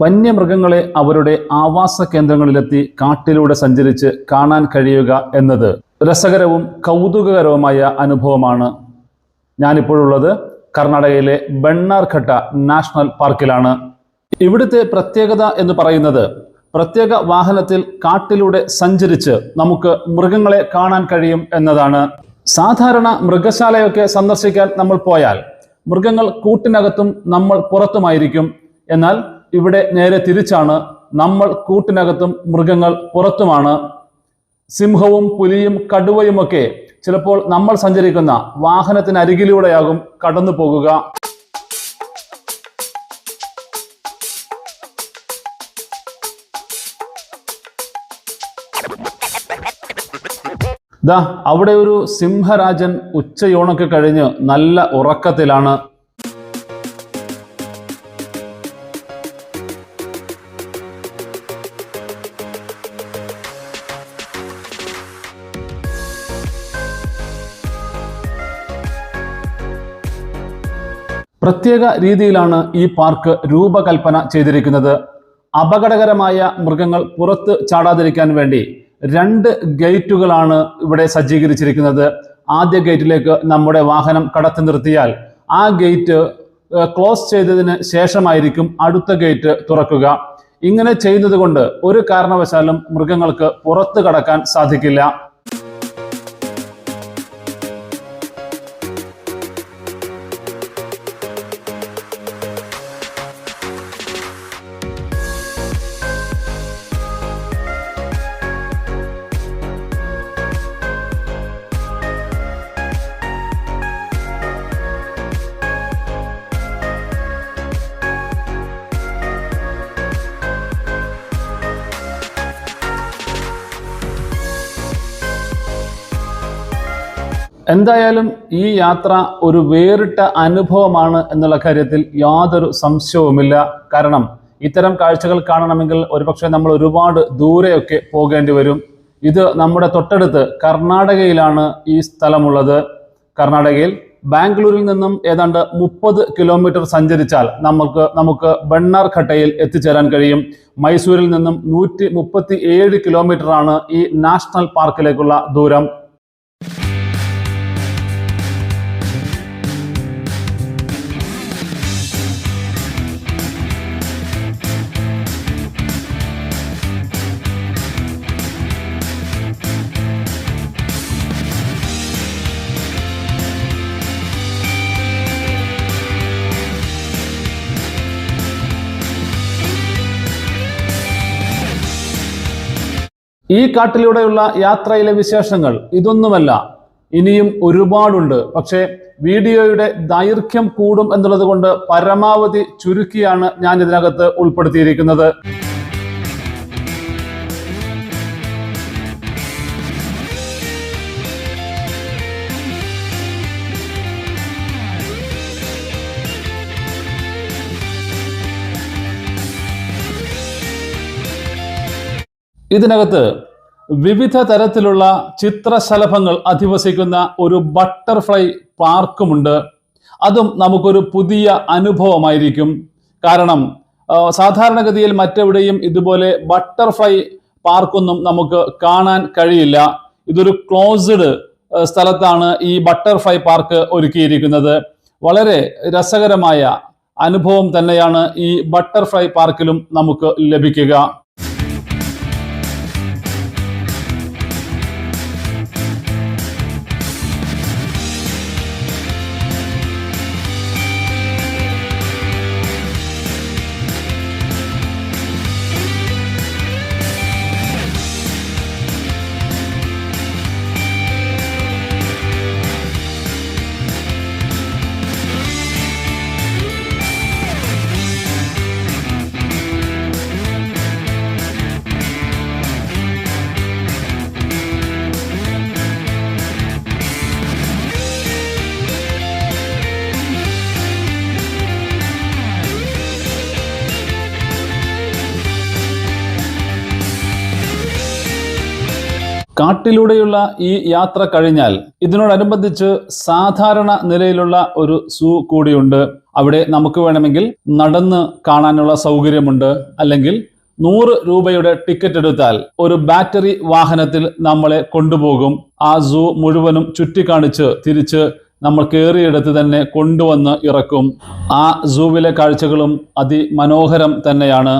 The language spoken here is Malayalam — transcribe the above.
വന്യമൃഗങ്ങളെ അവരുടെ ആവാസ കേന്ദ്രങ്ങളിലെത്തി കാട്ടിലൂടെ സഞ്ചരിച്ച് കാണാൻ കഴിയുക എന്നത് രസകരവും കൗതുകകരവുമായ അനുഭവമാണ്. ഞാനിപ്പോഴുള്ളത് കർണാടകയിലെ ബണ്ണാർഘട്ട നാഷണൽ പാർക്കിലാണ്. ഇവിടുത്തെ പ്രത്യേകത എന്ന് പറയുന്നത് പ്രത്യേക വാഹനത്തിൽ കാട്ടിലൂടെ സഞ്ചരിച്ച് നമുക്ക് മൃഗങ്ങളെ കാണാൻ കഴിയും എന്നതാണ്. സാധാരണ മൃഗശാലയൊക്കെ സന്ദർശിക്കാൻ നമ്മൾ പോയാൽ മൃഗങ്ങൾ കൂട്ടിനകത്തും നമ്മൾ പുറത്തുമായിരിക്കും. എന്നാൽ ഇവിടെ നേരെ തിരിച്ചാണ്. നമ്മൾ കൂട്ടിനകത്തും മൃഗങ്ങൾ പുറത്തുമാണ്. സിംഹവും പുലിയും കടുവയുമൊക്കെ ചിലപ്പോൾ നമ്മൾ സഞ്ചരിക്കുന്ന വാഹനത്തിനരികിലൂടെയാകും കടന്നു പോകുക. ദാ അവിടെ ഒരു സിംഹരാജൻ ഉച്ചയോണൊക്കെ കഴിഞ്ഞ് നല്ല ഉറക്കത്തിലാണ്. പ്രത്യേക രീതിയിലാണ് ഈ പാർക്ക് രൂപകൽപ്പന ചെയ്തിരിക്കുന്നത്. അപകടകരമായ മൃഗങ്ങൾ പുറത്ത് ചാടാതിരിക്കാൻ വേണ്ടി രണ്ട് ഗേറ്റുകളാണ് ഇവിടെ സജ്ജീകരിച്ചിരിക്കുന്നത്. ആദ്യ ഗേറ്റിലേക്ക് നമ്മുടെ വാഹനം കടത്തി നിർത്തിയാൽ ആ ഗേറ്റ് ക്ലോസ് ചെയ്തതിന് ശേഷമായിരിക്കും അടുത്ത ഗേറ്റ് തുറക്കുക. ഇങ്ങനെ ചെയ്യുന്നത് കൊണ്ട് ഒരു കാരണവശാലും മൃഗങ്ങൾക്ക് പുറത്ത് കടക്കാൻ സാധിക്കില്ല. എന്തായാലും ഈ യാത്ര ഒരു വേറിട്ട അനുഭവമാണ് എന്നുള്ള കാര്യത്തിൽ യാതൊരു സംശയവുമില്ല. കാരണം ഇത്തരം കാഴ്ചകൾ കാണണമെങ്കിൽ ഒരുപക്ഷെ നമ്മൾ ഒരുപാട് ദൂരെയൊക്കെ പോകേണ്ടി വരും. ഇത് നമ്മുടെ തൊട്ടടുത്ത് കർണാടകയിലാണ് ഈ സ്ഥലമുള്ളത്. കർണാടകയിൽ ബാംഗ്ലൂരിൽ നിന്നും ഏതാണ്ട് മുപ്പത് കിലോമീറ്റർ സഞ്ചരിച്ചാൽ നമുക്ക് നമുക്ക് ബണ്ണാർഘട്ടയിൽ എത്തിച്ചേരാൻ കഴിയും. മൈസൂരിൽ നിന്നും നൂറ്റി മുപ്പത്തി ഏഴ് കിലോമീറ്റർ ആണ് ഈ നാഷണൽ പാർക്കിലേക്കുള്ള ദൂരം. ഈ കാട്ടിലൂടെയുള്ള യാത്രയിലെ വിശേഷങ്ങൾ ഇതൊന്നുമല്ല. ഇനിയും ഒരുപാടുണ്ട്. പക്ഷേ വീഡിയോയുടെ ദൈർഘ്യം കൂടും എന്നുള്ളത് കൊണ്ട് പരമാവധി ചുരുക്കിയാണ് ഞാൻ ഇതിനകത്ത് ഉൾപ്പെടുത്തിയിരിക്കുന്നത്. ഇതിനകത്ത് വിവിധ തരത്തിലുള്ള ചിത്രശലഭങ്ങൾ അധിവസിക്കുന്ന ഒരു ബട്ടർഫ്ലൈ പാർക്കുമുണ്ട്. അതും നമുക്കൊരു പുതിയ അനുഭവമായിരിക്കും. കാരണം സാധാരണഗതിയിൽ മറ്റെവിടെയും ഇതുപോലെ ബട്ടർഫ്ലൈ പാർക്കൊന്നും നമുക്ക് കാണാൻ കഴിയില്ല. ഇതൊരു ക്ലോസ്ഡ് സ്ഥലത്താണ് ഈ ബട്ടർഫ്ലൈ പാർക്ക് ഒരുക്കിയിരിക്കുന്നത്. വളരെ രസകരമായ അനുഭവം തന്നെയാണ് ഈ ബട്ടർഫ്ലൈ പാർക്കിലും നമുക്ക് ലഭിക്കുക. കാട്ടിലൂടെയുള്ള ഈ യാത്ര കഴിഞ്ഞാൽ ഇതിനോടനുബന്ധിച്ച് സാധാരണ നിലയിലുള്ള ഒരു സൂ കൂടിയുണ്ട്. അവിടെ നമുക്ക് വേണമെങ്കിൽ നടന്ന് കാണാനുള്ള സൗകര്യമുണ്ട്. അല്ലെങ്കിൽ നൂറ് രൂപയുടെ ടിക്കറ്റ് എടുത്താൽ ഒരു ബാറ്ററി വാഹനത്തിൽ നമ്മളെ കൊണ്ടുപോകും. ആ സൂ മുഴുവനും ചുറ്റിക്കാണിച്ച് തിരിച്ച് നമ്മൾ കയറിയെടുത്ത് തന്നെ കൊണ്ടുവന്ന് ഇറക്കും. ആ സൂവിലെ കാഴ്ചകളും അതിമനോഹരം തന്നെയാണ്.